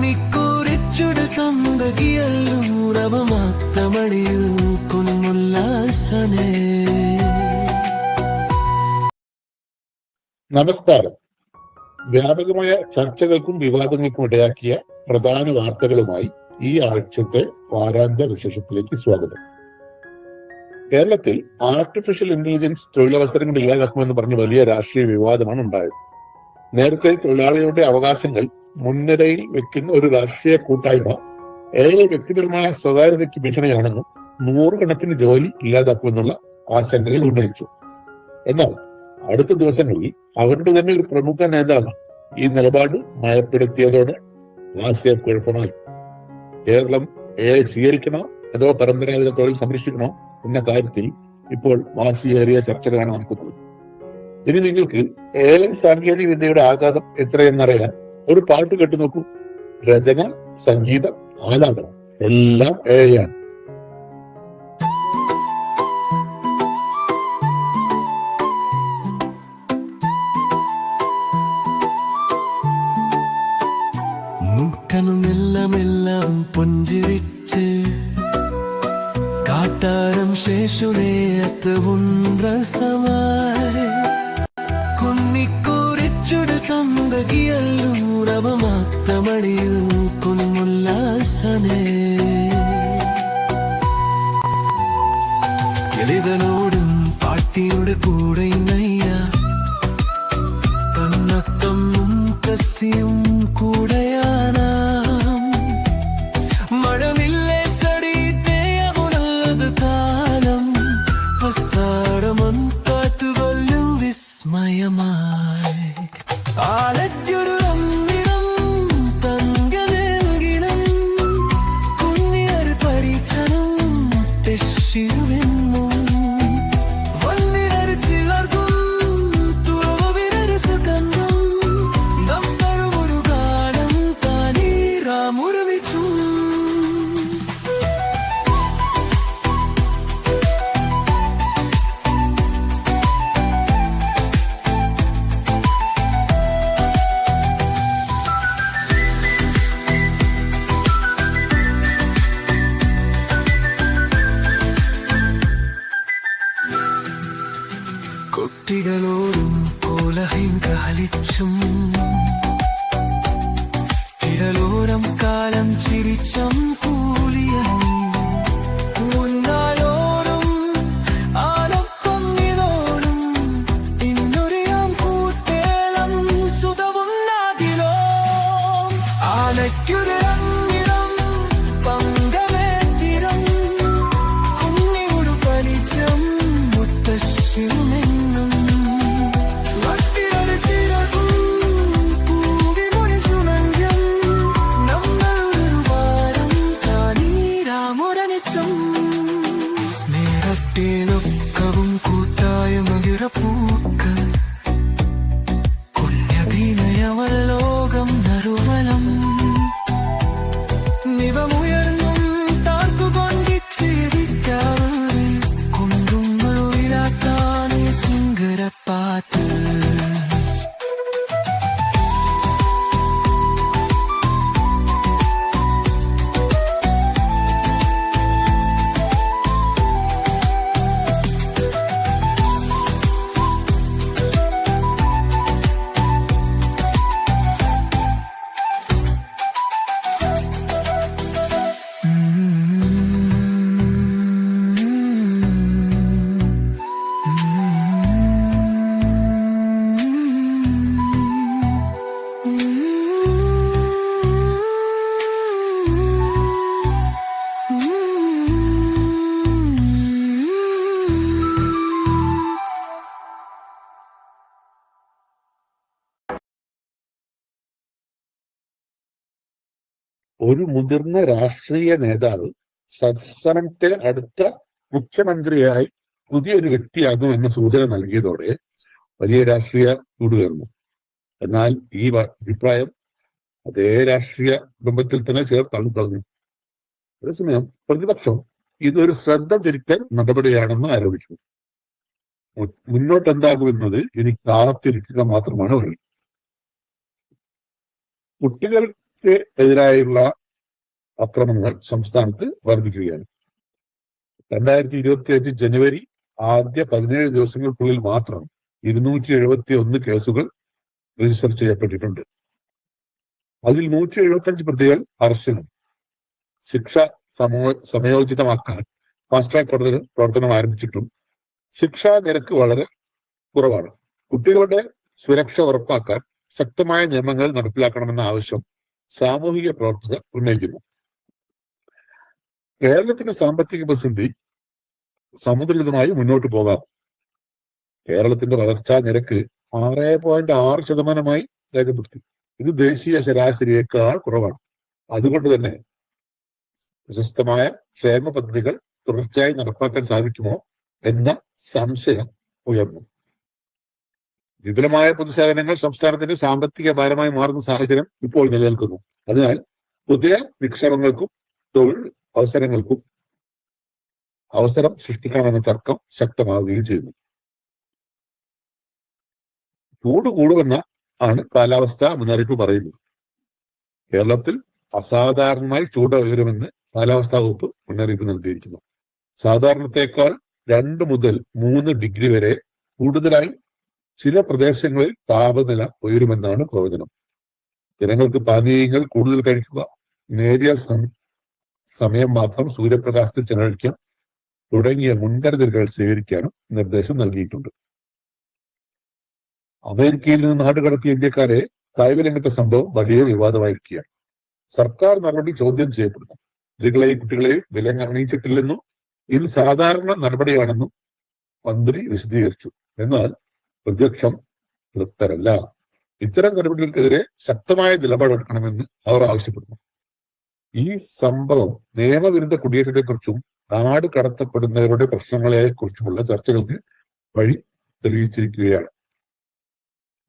കുന്നിക്കുറിച്ചുട സന്തകിയല്ലും റവമാത്തമണിയിൽ കൊന്നുല്ലാസനേ നമസ്കാരം. വ്യാപകമായ ചർച്ചകൾക്കും വിവാദങ്ങൾക്കും ഇടയാക്കിയ പ്രധാന വാർത്തകളുമായി ഈ ആഴ്ചത്തെ വാരാന്ത്യ വിശേഷത്തിലേക്ക് സ്വാഗതം. കേരളത്തിൽ ആർട്ടിഫിഷ്യൽ ഇന്റലിജൻസ് തൊഴിലവസരങ്ങൾ ഇല്ലാതാക്കുമെന്ന് പറഞ്ഞ് വലിയ രാഷ്ട്രീയ വിവാദമാണ് ഉണ്ടായത്. നേരത്തെ തൊഴിലാളികളുടെ അവകാശങ്ങൾ മുൻനിരയിൽ വെക്കുന്ന ഒരു രാഷ്ട്രീയ കൂട്ടായ്മ ഏറെ വ്യക്തിപരമായ സ്വകാര്യതയ്ക്ക് ഭീഷണിയാണെന്നും നൂറുകണക്കിന് ജോലി ഇല്ലാതാക്കുമെന്നുള്ള ആശങ്കകൾ ഉന്നയിച്ചു. എന്നാൽ അടുത്ത ദിവസങ്ങളിൽ അവരുടെ തന്നെ ഒരു പ്രമുഖ നേതാവ് ഈ നിലപാട് മയപ്പെടുത്തിയതോടെ ആശയക്കുഴപ്പമായി കേരളം ഏറെ സ്വീകരിക്കണോ അതോ പരമ്പരാഗത തൊഴിൽ സംരക്ഷിക്കണോ എന്ന കാര്യത്തിൽ ഇപ്പോൾ വാശിയേറിയ ചർച്ചകളാണ് നടക്കുന്നത്. ഇനി നിങ്ങൾക്ക് എ സാങ്കേതിക വിദ്യയുടെ ആഘാതം എത്രയെന്നറിയാൻ ഒരു പാട്ട് കേട്ടു നോക്കൂ. രചന സംഗീതം ആലാപനം. എല്ലാം എ ആണ്. സന്തകിയല്ലും റവമാത്തമണിയിൽ കുന്നുല്ലാസനേ എളിതനോടും പാട്ടിയുടെ കൂടെ നയ്യ കണ്ണത്തമ്മും കസിയും കൂടെയാനാം മഴവില്ലേ സടീത്തേയമുള്ളത് കാലം പസാടമൻ കാറ്റുകൊല്ലും വിസ്മയമായി ആലറ്റൊരു കുട്ടികളോടും കോലഹയും കാലിച്ചും. തിരലോരം കാലം ചിരിച്ചം ഒരു മുതിർന്ന രാഷ്ട്രീയ നേതാവ് സംസ്ഥാനത്തെ അടുത്ത മുഖ്യമന്ത്രിയായി പുതിയൊരു വ്യക്തിയാകും എന്ന സൂചന നൽകിയതോടെ വലിയ രാഷ്ട്രീയ ചൂടുകയർന്നു എന്നാൽ ഈ അഭിപ്രായം അതേ രാഷ്ട്രീയ കുടുംബത്തിൽ തന്നെ ചേർത്താണ് തുടങ്ങി അതേസമയം പ്രതിപക്ഷം ഇതൊരു ശ്രദ്ധ തിരിക്കൽ നടപടിയാണെന്ന് ആരോപിച്ചു. മുന്നോട്ട് എന്താകുമെന്നത് ഇനി കാത്തിരിക്കുക മാത്രമാണ് വരുന്നത് കുട്ടികൾ എതിരായുള്ള അക്രമങ്ങൾ സംസ്ഥാനത്ത് വർദ്ധിക്കുകയാണ് രണ്ടായിരത്തി ഇരുപത്തി അഞ്ച് ജനുവരി ആദ്യ പതിനേഴ് ദിവസങ്ങൾക്കുള്ളിൽ മാത്രം ഇരുന്നൂറ്റി എഴുപത്തി ഒന്ന് കേസുകൾ രജിസ്റ്റർ ചെയ്യപ്പെട്ടിട്ടുണ്ട്. അതിൽ നൂറ്റി എഴുപത്തി അഞ്ച് പ്രതികൾ അറസ്റ്റിലും ശിക്ഷ സമോ സമയോചിതമാക്കാൻ ഫാസ്റ്റ് ട്രാക്ക് കോടതി പ്രവർത്തനം ആരംഭിച്ചിട്ടും ശിക്ഷാ നിരക്ക് വളരെ കുറവാണ്. കുട്ടികളുടെ സുരക്ഷ ഉറപ്പാക്കാൻ ശക്തമായ നിയമങ്ങൾ നടപ്പിലാക്കണമെന്ന ആവശ്യം സാമൂഹിക പ്രവർത്തകർ ഉന്നയിക്കുന്നു. കേരളത്തിന്റെ സാമ്പത്തിക പ്രതിസന്ധി സമുദ്രവിധമായി മുന്നോട്ട് പോകാം. കേരളത്തിന്റെ വളർച്ചാ നിരക്ക് ആറ് പോയിന്റ് ആറ് ശതമാനമായി രേഖപ്പെടുത്തി. ഇത് ദേശീയ ശരാശരിയേക്കാൾ കുറവാണ്. അതുകൊണ്ട് തന്നെ പ്രശസ്തമായ ക്ഷേമ പദ്ധതികൾ തുടർച്ചയായി നടപ്പാക്കാൻ സാധിക്കുമോ എന്ന സംശയം ഉയർന്നു. വിപുലമായ പൊതുസേവനങ്ങൾ സംസ്ഥാനത്തിന്റെ സാമ്പത്തിക ഭാരമായി മാറുന്ന സാഹചര്യം ഇപ്പോൾ നിലനിൽക്കുന്നു. അതിനാൽ പുതിയ നിക്ഷേപങ്ങൾക്കും തൊഴിൽ അവസരങ്ങൾക്കും അവസരം സൃഷ്ടിക്കാമെന്ന തർക്കം ശക്തമാവുകയും ചെയ്യുന്നു. ചൂട് കൂടുമെന്ന ആണ് കാലാവസ്ഥ മുന്നറിയിപ്പ് പറയുന്നത്. കേരളത്തിൽ അസാധാരണമായി ചൂട് ഉയരുമെന്ന് കാലാവസ്ഥാ വകുപ്പ് മുന്നറിയിപ്പ് നൽകിയിരിക്കുന്നു. സാധാരണത്തേക്കാൾ രണ്ട് മുതൽ മൂന്ന് ഡിഗ്രി വരെ കൂടുതലായി ചില പ്രദേശങ്ങളിൽ താപനില ഉയരുമെന്നാണ് പ്രവചനം. ജനങ്ങൾക്ക് പാനീയങ്ങൾ കൂടുതൽ കഴിക്കുക നേരിയ സമയം മാത്രം സൂര്യപ്രകാശത്തിൽ ചെലവഴിക്കാം തുടങ്ങിയ മുൻകരുതലുകൾ സ്വീകരിക്കാനും നിർദ്ദേശം നൽകിയിട്ടുണ്ട്. അമേരിക്കയിൽ നിന്ന് നാടുകടത്തിയ ഇന്ത്യക്കാരെ കൈവലങ്ങിട്ട സംഭവം വലിയ വിവാദമായിരിക്കുകയാണ്. സർക്കാർ നടപടി ചോദ്യം ചെയ്യപ്പെടുന്നു. സ്ത്രീകളെയും കുട്ടികളെയും വിലങ്ങണിയിച്ചിട്ടില്ലെന്നും ഇത് സാധാരണ നടപടിയാണെന്നും മന്ത്രി വിശദീകരിച്ചു. എന്നാൽ പ്രതിപക്ഷം തൃപ്തരല്ല ഇത്തരം നടപടികൾക്കെതിരെ ശക്തമായ നിലപാടെടുക്കണമെന്ന് അവർ ആവശ്യപ്പെടുന്നു. ഈ സംഭവം നിയമവിരുദ്ധ കുടിയേറ്റത്തെക്കുറിച്ചും നാട് കടത്തപ്പെടുന്നവരുടെ പ്രശ്നങ്ങളെ കുറിച്ചുമുള്ള ചർച്ചകൾക്ക് വഴി തെളിയിച്ചിരിക്കുകയാണ്.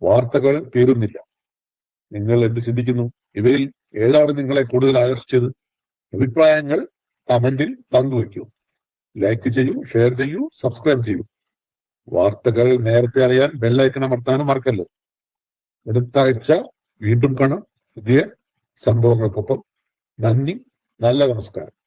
വാർത്തകൾ തീരുന്നില്ല. നിങ്ങൾ എന്ത് ചിന്തിക്കുന്നു? ഇവയിൽ ഏതാണ് നിങ്ങളെ കൂടുതൽ ആകർഷിച്ചത്? അഭിപ്രായങ്ങൾ കമന്റിൽ പങ്കുവയ്ക്കൂ. ലൈക്ക് ചെയ്യൂ ഷെയർ ചെയ്യൂ സബ്സ്ക്രൈബ് ചെയ്യൂ. വാർത്തകൾ നേരത്തെ അറിയാൻ ബെല്ലൈക്കൺ അമർത്താനും മറക്കല്ലോ അടുത്ത ആഴ്ച വീണ്ടും കാണാം. പുതിയ സംഭവങ്ങൾക്കൊപ്പം നന്ദി നല്ല നമസ്കാരം.